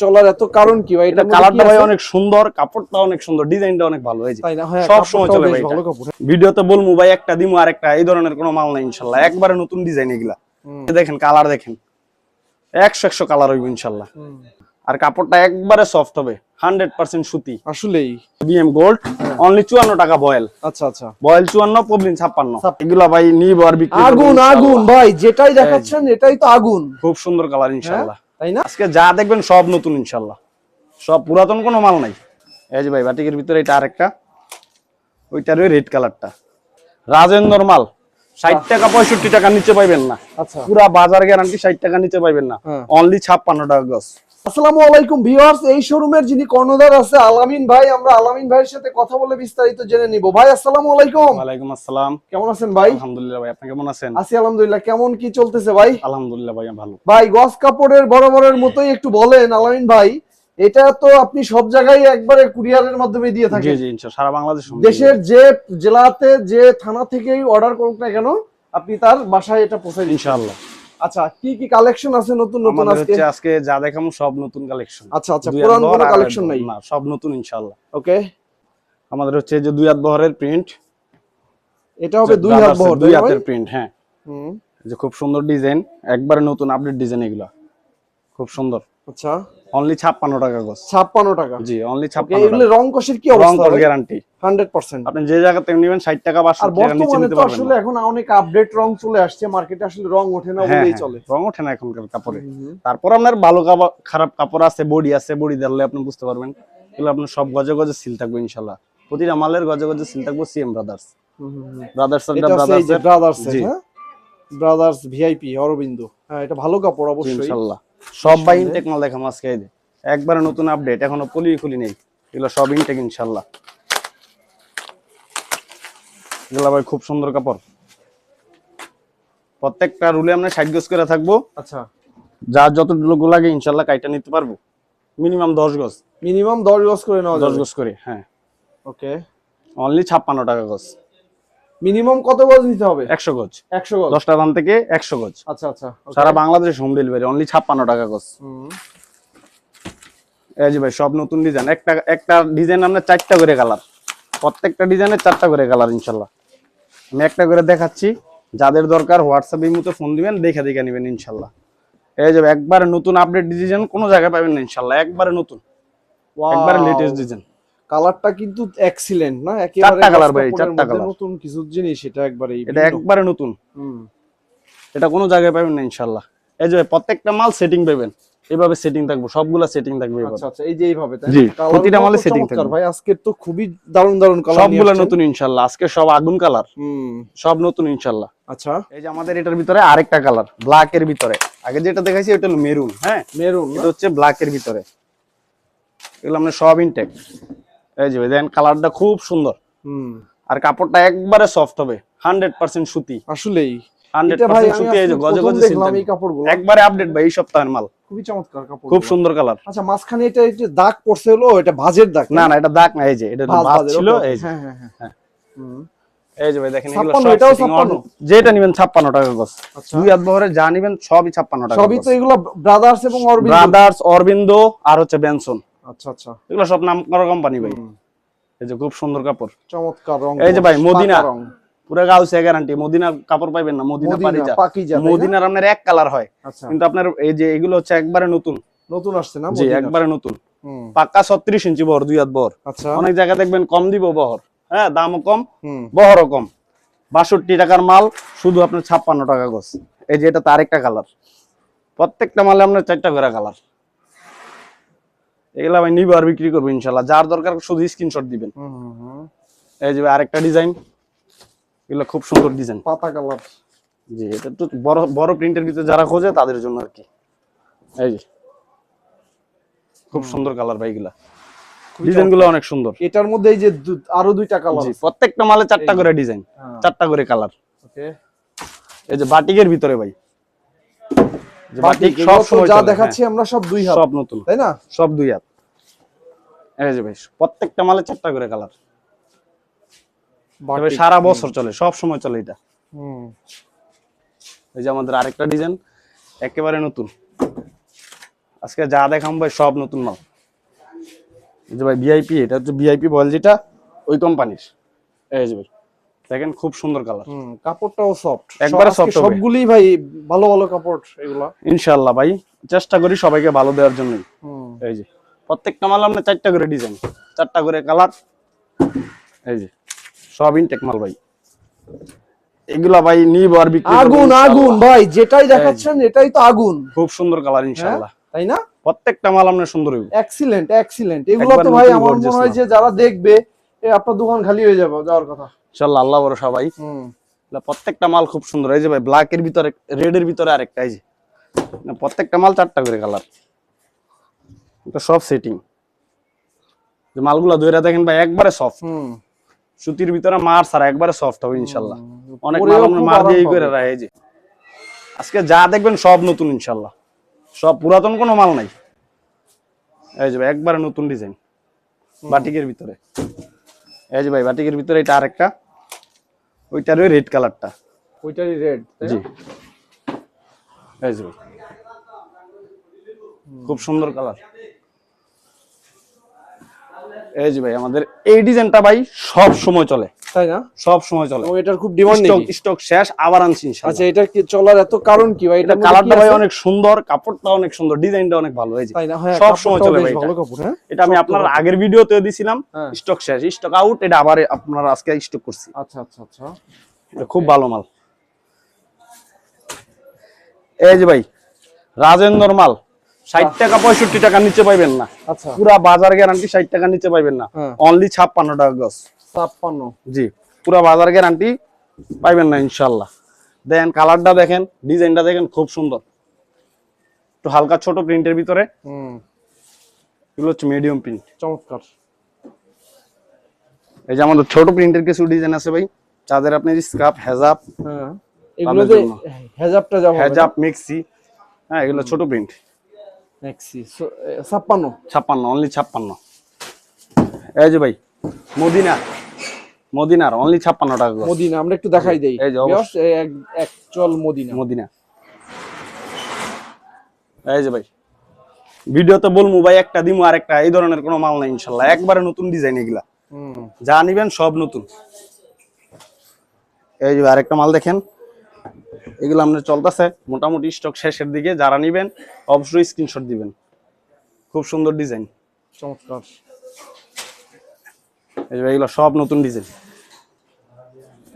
চলার এত কারণ কি ভাই? এটা কালারটা ভাই অনেক সুন্দর কাপড়টা অনেক সুন্দর ডিজাইনটা অনেক ভালো না? হ্যাঁ সব সময় চলে ভাই কাপড় ভিডিওতে বলব ভাই একটা দিমু আর একটা এই ধরনের কোনো মাল নাই ইনশাল্লাহ। একবারে নতুন ডিজাইন এগুলা। দেখেন কালার দেখেন। একশো একশো কালার হইব ইনশাল্লাহ। আর কাপড়টা একবারে সফট হবে হান্ড্রেড পার্সেন্ট সুতি। আসলেই। বিএম গোল্ড অনলি চুয়ান্ন টাকা বয়েল। আচ্ছা আচ্ছা। বয়েল চুয়ান্ন পবলিন ছাপ্পান্ন। এগুলা ভাই নিব আর বিক্রি আগুন আগুন ভাই যেটাই দেখাচ্ছেন এটাই তো আগুন। খুব সুন্দর কালার ইনশাল্লাহ। তাই না? আজকে যা দেখবেন সব নতুন ইনশাল্লাহ সব পুরাতন কোনো মাল নাই। এই যে ভাই বাটিকের ভিতরে এটা আরেকটা। ওইটার ওই রেড কালারটা রাজেন্দ্র মাল। ষাট টাকা পঁয়ষট্টি টাকা নিচে পাইবেন না। আচ্ছা। পুরা বাজার গ্যারান্টি ষাট টাকা নিচে পাইবেন না। হ্যাঁ। অনলি ছাপ্পান্ন টাকা গজ। আসসালামু আলাইকুম ভিউয়ার্স এই শোরুমের যিনি কর্ণধার আছে আলামিন ভাই আমরা আলামিন ভাইয়ের সাথে কথা বলে বিস্তারিত জেনে নিব। ভাই আসসালামু আলাইকুম। ওয়ালাইকুম আসসালাম। কেমন আছেন ভাই? আলহামদুলিল্লাহ ভাই আপনি কেমন আছেন? আছি আলহামদুলিল্লাহ। কেমন কি চলতেছে ভাই? আলহামদুলিল্লাহ ভাই ভালো। ভাই গস কাপড়ের বরাবরের মতোই একটু বলেন আলামিন ভাই। এটা তো আপনি সব জায়গায় একবারে কুরিয়ারের মাধ্যমে দিয়ে জি থাকেন। জি ইনশাল্লাহ সারা বাংলাদেশ দেশের যে জেলাতে যে থানা থেকেই অর্ডার করুক না কেন আপনি তার বাসায় এটা পৌঁছে ইনশাআল্লাহ আচ্ছা কি কি কালেকশন আছে নতুন নতুন আজকে? আজকে যা দেখামু সব নতুন কালেকশন আচ্ছা আচ্ছা পুরান কোনো কালেকশন নাই? না সব নতুন ইনশাআল্লাহ। ওকে। আমাদের হচ্ছে যে দুই হাত বহরের প্রিন্ট এটা হবে দুই হাত বহর দুই হাতের প্রিন্ট হ্যাঁ। হুম, যে খুব সুন্দর ডিজাইন একবারে নতুন আপডেট ডিজাইন এগুলা। খুব সুন্দর। আচ্ছা। অনলি ছাপ্পান্ন টাকা গজ। ছাপ্পান্ন টাকা। জি অনলি Okay, ছাপ্পান্ন এগুলো রং কষের কি রং অবস্থা গ্যারান্টি হান্ড্রেড পার্সেন্ট আপনি যে জায়গা থেকে নেবেন ষাট টাকা টাকা নিচে নিতে পারবেন আসলে এখন অনেক আপডেট রং চলে আসছে মার্কেটে আসলে রং ওঠে না হ্যাঁ, বলেই হ্যাঁ, চলে। রং ওঠে না এখনকার কাপড়ে। তারপর আপনার ভালো কাপড় খারাপ কাপড় আছে বডি আছে বডি দেখলে আপনি বুঝতে পারবেন। এগুলো আপনার সব গজে গজে সিল থাকবে ইনশাল্লাহ। প্রতিটা মালের গজে গজে সিল থাকবে CM brothers. Brothers brothers brothers. হ্যাঁ? ভিআইপি অরবিন্দু। হ্যাঁ এটা ভালো কাপড় অবশ্যই। ইনশাল্লাহ। সব বাই ইনটেক মাল আজকে এই যে। একবারে নতুন আপডেট এখনও পলি খুলি নেই। এগুলো সব ইনটেক ইনশাল্লাহ। এগুলো ভাই খুব সুন্দর কাপড়। প্রত্যেকটা রুলে আমরা ষাট গজ করে থাকব। আচ্ছা। যার যতটুকু লাগে ইনশাল্লাহ কাইটা নিতে পারব। মিনিমাম দশ গজ। মিনিমাম দশ গজ করে নেওয়া দশ গজ করে হ্যাঁ। ওকে। অনলি ছাপ্পান্ন টাকা গজ। মিনিমাম কত গজ নিতে হবে? একশো গজ। একশো গজ? দশটা দাম থেকে একশো গজ। আচ্ছা আচ্ছা সারা বাংলাদেশ হোম ডেলিভারি অনলি ছাপ্পান্ন টাকা গজ। এই যে ভাই সব নতুন ডিজাইন একটা একটা ডিজাইন আপনার চারটা করে কালার প্রত্যেকটা ডিজাইনের চারটা করে কালার ইনশাল্লাহ। আমি একটা করে দেখাচ্ছি। যাদের দরকার হোয়াটসঅ্যাপ মতো ফোন দিবেন দেখে দেখে নেবেন ইনশাল্লাহ। এই যে একবারে নতুন আপডেট ডিজাইন কোনো জায়গায় পাবেন না ইনশাল্লাহ। একবারে নতুন! একবারে লেটেস্ট ডিজাইন কালারটা কিন্তু এক্সিলেন্ট না? চারটা colour ভাই, চারটা colour। নতুন কিছু জিনিস এটা একবারে এটা একবারে নতুন। হুম। এটা কোনো জায়গায় পাবেন না ইনশাল্লাহ এই যে প্রত্যেকটা মাল সেটিং পাবেন। এইভাবে সেটিং থাকব সবগুলা সেটিং থাকবে আচ্ছা আচ্ছা এই যে এইভাবে তাই জি, প্রতিটা মালে চমৎকার থাকবে। ভাই আজকে তো খুবই দারুণ দারুণ কালার সবগুলা নতুন ইনশাল্লাহ আজকে সব আগুন কালার। হুম। সব নতুন ইনশাল্লাহ আচ্ছা। এই যে আমাদের এটার ভিতরে আরেকটা কালার ব্ল্যাক এর ভিতরে। আগে যেটা দেখাইছি ওটা হলো মেরুন হ্যাঁ? মেরুন এটা হচ্ছে ব্ল্যাক এর ভিতরে। এগুলো আমরা সব ইনটেক এই যে দেন কালারটা খুব সুন্দর। হুম। আর কাপড়টা একবারে সফট হবে হান্ড্রেড পার্সেন্ট সুতি। আসলেই। হান্ড্রেড এটা ভাই পার্সেন্ট আমি সুতি এই যে গজে গজে দেখলাম এই কাপড়গুলো। একবারে আপডেট ভাই এই সপ্তাহের মাল। খুবই চমৎকার কাপড় খুব সুন্দর কালার। আচ্ছা মাঝখানে এটা যে দাগ পড়ছে হলো এটা ভাজের দাগ না না? এটা দাগ না এই যে এটা ভাঁজ, ছিল এই যে। হ্যাঁ হ্যাঁ হ্যাঁ। এই যে ভাই দেখেন এগুলো এটাও 56 যেটা নিবেন টাকা আচ্ছা। দুই হাত বহরে যা নিবেন সবই টাকা সবই তো এগুলো ব্রাদার্স এবং অরবিন্দ। ব্রাদার্স অরবিন্দ আর হচ্ছে বেনসন আচ্ছা আচ্ছা। এগুলো সব নাম করা কোম্পানি ভাই। এই যে খুব সুন্দর কাপড়। চমৎকার রং এই যে ভাই, মদিনা। রং। পুরো গাউসে গ্যারান্টি মদিনার কাপড় পাইবেন না মদিনা মদিনা, পারিজা? মদিনার আপনার এক কালার হয়। আচ্ছা। কিন্তু আপনার এই যে এগুলো হচ্ছে একবারে নতুন। নতুন আসছে না জি একবারে নতুন। হুম, পাক্কা ছত্রিশ ইঞ্চি বহর দুই হাত বহর। আচ্ছা। অনেক জায়গা দেখবেন কম দিব বহর। হ্যাঁ দামও কম বহরও কম। বাষট্টি টাকার মাল শুধু আপনার ছাপ্পান্ন টাকা গোছ এই যে এটা তার একটা কালার প্রত্যেকটা মালে আপনার চারটা করে কালার এগুলা ভাই নিবো আর বিক্রি করব ইনশাল্লাহ। যার দরকার শুধু স্ক্রিনশট দিবেন। এই যে আরেকটা ডিজাইন এগুলো খুব সুন্দর ডিজাইন পাতা কালার। জি এটা একটু বড় বড় প্রিন্টের ভিতরে যারা খোঁজে তাদের জন্য আর কি। এই যে খুব সুন্দর কালার ভাই এগুলা। অনেক সুন্দর। এটার মধ্যে এই যে আরও দুইটা কালার জি প্রত্যেকটা মালে চারটা করে ডিজাইন চারটা করে কালার ওকে। এই যে বাটিকের ভিতরে ভাই। বাটিক সব যা হ্যাঁ। দেখাচ্ছি আমরা সব দুই হাত। সব নতুন। তাই না? সব দুই হাত। এই যে ভাই প্রত্যেকটা মালে চারটা করে কালার। সারা বছর চলে সব সময় চলে এটা। এই যে আমাদের আরেকটা ডিজাইন একেবারে নতুন। আজকে যা দেখাম ভাই সব নতুন মাল। এই যে ভাই ভিআইপি এটা হচ্ছে ভিআইপি বল যেটা ওই কোম্পানির। এই যে ভাই দেখেন খুব সুন্দর কালার। কাপড়টাও সফট একবারে সফট। সবগুলি ভাই ভালো ভালো কাপড় এগুলা। ইনশাল্লাহ ভাই চেষ্টা করি সবাইকে ভালো দেওয়ার জন্যই। হুম। এই যে। প্রত্যেকটা মাল আপনার চারটা করে ডিজাইন চারটা করে কালার এই যে সব ইনটেক মাল ভাই। এগুলা ভাই নিব আর বিক্রি আগুন আগুন ভাই যেটাই দেখাচ্ছেন এটাই তো আগুন। খুব সুন্দর কালার হ্যাঁ ইনশাআল্লাহ তাই না? প্রত্যেকটা মাল আপনার সুন্দর হইব। এক্সিলেন্ট এক্সিলেন্ট এগুলো তো ভাই আমার মনে হয় যে যারা দেখবে আপনার দোকান খালি হয়ে যাবে যাওয়ার কথা। ইনশাআল্লাহ আল্লাহ ভরসা ভাই। হুম। প্রত্যেকটা মাল খুব সুন্দর। এই যে ভাই ব্ল্যাক এর ভিতরে রেড এর ভিতরে আরেকটা এই যে। না, প্রত্যেকটা মাল চারটা করে কালার এটা সব সেটিং যে মালগুলা দেখেন ভাই একবারে সফট সুতির ভিতরে মার একবারে সফট হবে অনেক মাল আমরা মার দিয়ে করে রাখে যে। আজকে যা দেখবেন সব নতুন ইনশাল্লাহ। সব পুরাতন কোনো মাল নাই। এই যে ভাই একবারে নতুন ডিজাইন। বাটিকের ভিতরে। এই যে ভাই বাটিকের ভিতরে এটা আরেকটা। ওইটার ওই রেড কালারটা ওইটারই রেড জি। এই যে ভাই। খুব সুন্দর কালার এই যে ভাই আমাদের এই ডিজাইনটা ভাই সব সময় চলে। তাই না? সব সময় চলে। এটার খুব ডিমান্ড স্টক স্টক শেষ আবার আনছি আচ্ছা এটা কি চলার এত কারণ কি ভাই? এটা কালারটা ভাই অনেক সুন্দর কাপড়টা অনেক সুন্দর ডিজাইনটা অনেক ভালো এই যে। তাই না? হ্যাঁ সব সময় চলে ভাই। ভালো কাপড় হ্যাঁ? এটা আমি আপনার আগের ভিডিওতে দিছিলাম হ্যাঁ। স্টক শেষ স্টক আউট এটা আবার আপনার আজকে স্টক করছি। আচ্ছা আচ্ছা আচ্ছা। এটা খুব ভালো মাল। এই যে ভাই রাজেন্দ্র মাল। ষাট টাকা পঁয়ষট্টি টাকা নিচে পাইবেন না। আচ্ছা। পুরা বাজার গ্যারান্টি ষাট টাকা নিচে পাইবেন না। হ্যাঁ। অনলি ছাপ্পান্ন টাকা গজ ছাপ্পান্ন। জি পুরা বাজার গ্যারান্টি পাইবেন না ইনশাল্লাহ দেখেন কালারটা দেখেন ডিজাইনটা দেখেন খুব সুন্দর। একটু হালকা ছোট প্রিন্টের ভিতরে। হুম। এগুলো হচ্ছে মিডিয়াম প্রিন্ট চমৎকার। এই যে আমাদের ছোট প্রিন্টের কিছু ডিজাইন আছে ভাই। যাদের আপনি স্কার্ফ হেজাব হ্যাঁ। জন্য। হেজাবটা যাব হেজাব মিক্সি হ্যাঁ এগুলো ছোট প্রিন্ট ম্যাক্সি ছাপ্পান্ন ছাপ্পান্ন অনলি ছাপ্পান্ন এই যে ভাই মদিনা মদিনার অনলি ছাপ্পান্ন টাকা মদিনা আমরা একটু দেখাই দেই। এই যে অ্যাকচুয়াল মদিনা মদিনা এই যে ভাই ভিডিওতে বলব ভাই একটা দিমু আর একটা এই ধরনের কোনো মাল নাই ইনশাল্লাহ। একবারে নতুন ডিজাইন এগুলা। যা নিবেন সব নতুন। এই যে আরেকটা মাল দেখেন। এগুলো আমাদের চলতেছে। মোটামুটি স্টক শেষের দিকে যারা নিবেন অবশ্যই স্ক্রিনশট দিবেন। খুব সুন্দর ডিজাইন চমৎকার। এই যে ভাই, এগুলো সব নতুন ডিজাইন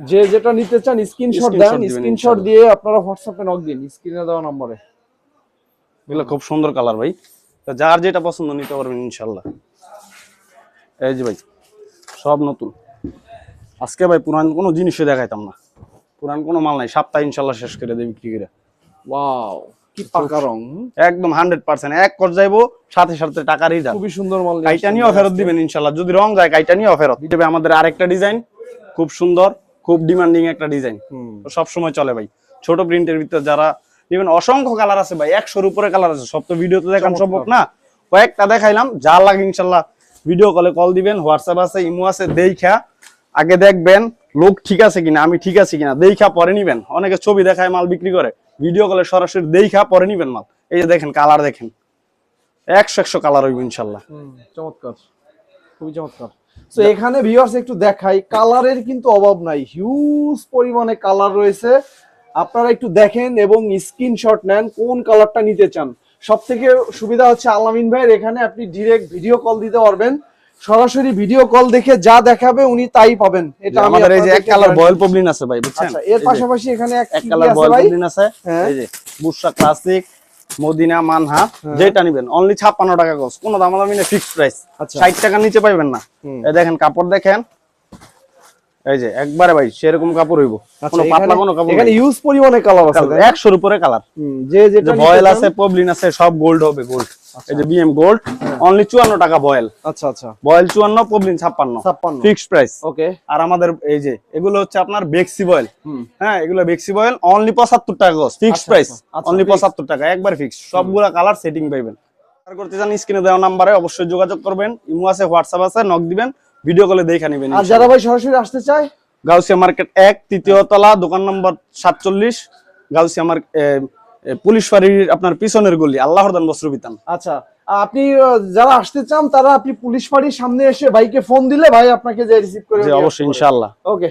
যে যেটা নিতে চান স্ক্রিনশট দেন স্ক্রিনশট দিয়ে আপনারা হোয়াটসঅ্যাপে নক দিন স্ক্রিনে দেওয়া নম্বরে। এগুলো খুব সুন্দর কালার ভাই। তো যার যেটা পছন্দ নিতে পারবেন ইনশাল্লাহ। এই যে ভাই সব নতুন। আজকে ভাই পুরান কোনো জিনিসই দেখাইতাম না। পুরান কোনো মাল নাই। সপ্তাহে ইনশাল্লাহ শেষ করে দেবে বিক্রি করে? ওয়াও কি পাকা রং। একদম হান্ড্রেড পার্সেন্ট। এক কর যাইবো সাথে সাথে টাকা রিটার্ন খুবই সুন্দর মাল নিয়ে কাইটা আসছেন নিয়েও ফেরত দিবেন ইনশাল্লাহ। যদি রং যায় কাইটা নিয়েও ফেরত দিবে আমাদের আরেকটা ডিজাইন খুব সুন্দর খুব ডিমান্ডিং একটা ডিজাইন। সব সময় চলে ভাই। ছোট প্রিন্টের ভিতরে যারা নেবেন অসংখ্য কালার আছে ভাই একশোর উপরে কালার আছে। সব তো ভিডিওতে দেখান। সম্ভব না। কয়েকটা দেখাইলাম যা লাগে ইনশাল্লাহ। ভিডিও কলে কল দিবেন হোয়াটসঅ্যাপ আছে ইমো আছে দেইখা আগে দেখবেন। লোক ঠিক আছে কিনা আমি ঠিক আছে কিনা দেইখা পরে নিবেন। অনেকে ছবি দেখায় মাল বিক্রি করে। ভিডিও কলে সরাসরি দেইখা পরে নিবেন মাল। এই যে দেখেন কালার দেখেন। একশো একশো কালার হইব ইনশাল্লাহ। চমৎকার। খুবই চমৎকার। তো এখানে ভিউয়ার্স একটু দেখাই কালারের কিন্তু অভাব নাই। হিউজ পরিমাণে কালার রয়েছে। আপনারা একটু দেখেন এবং স্ক্রিনশট নেন কোন কালারটা নিতে চান। সব থেকে সুবিধা হচ্ছে আলামিন ভাইয়ের এখানে আপনি ডিরেক্ট ভিডিও কল দিতে পারবেন। সরাসরি ভিডিও কল দেখে যা দেখাবে উনি তাই পাবেন। এটা আমাদের এই যে এক কালার বয়েল। পবলিন আছে ভাই বুঝছেন? আচ্ছা এর পাশাপাশি এখানে এক কালার বয়েল পবলিন আছে হ্যাঁ। এই যে বুসরা ক্লাসিক মদিনা মানহা যেটা নিবেন অনলি ছাপ্পান্ন টাকা গজ কোনো দামাদামি নেই ফিক্সড প্রাইস আচ্ছা। ষাট টাকার নিচে পাইবেন না। এই দেখেন কাপড় দেখেন। এই যে একবারে ভাই সেরকম কাপড় হইব। আচ্ছা কোনো পাতলা কোনো কাপড় এখানে ইউজ পরিমাণে কালার আছে তাই না? একশোর উপরে কালার যে যেটা বয়েল আছে পবলিন আছে সব গোল্ড হবে গোল্ড এই যে বিএম গোল্ড অনলি চুয়ান্ন টাকা বয়েল। আচ্ছা আচ্ছা। বয়েল চুয়ান্ন পবলিন ছাপ্পান্ন। ছাপ্পান্ন। ফিক্সড প্রাইস ওকে আর আমাদের এই যে এগুলো হচ্ছে আপনার বেক্সি বয়েল। হ্যাঁ এগুলো বেক্সি বয়েল অনলি পঁচাত্তর টাকা গজ ফিক্সড প্রাইস অনলি fixed। পঁচাত্তর টাকা একবার ফিক্স সবগুলা কালার সেটিং পাইবেন। আর করতে চান স্ক্রিনে দেওয়া নাম্বারে অবশ্যই যোগাযোগ করবেন। ইমো আছে হোয়াটসঅ্যাপ আছে নক দিবেন ভিডিও কলে দেখে নেবেন আর যারা ভাই সরাসরি আসতে চায়? গাউসিয়া মার্কেট এক তৃতীয় তলা দোকান নম্বর সাতচল্লিশ গাউসিয়া মার্কেট পুলিশ ফাঁড়ির আপনার পিছনের গলি আল্লাহরদান বস্ত্র বিতান। আচ্ছা আপনি যারা আসতে চান তারা আপনি পুলিশ ফাঁড়ির সামনে এসে ভাইকে ফোন দিলে ভাই আপনাকে যে রিসিভ করে অবশ্যই ইনশাআল্লাহ। ওকে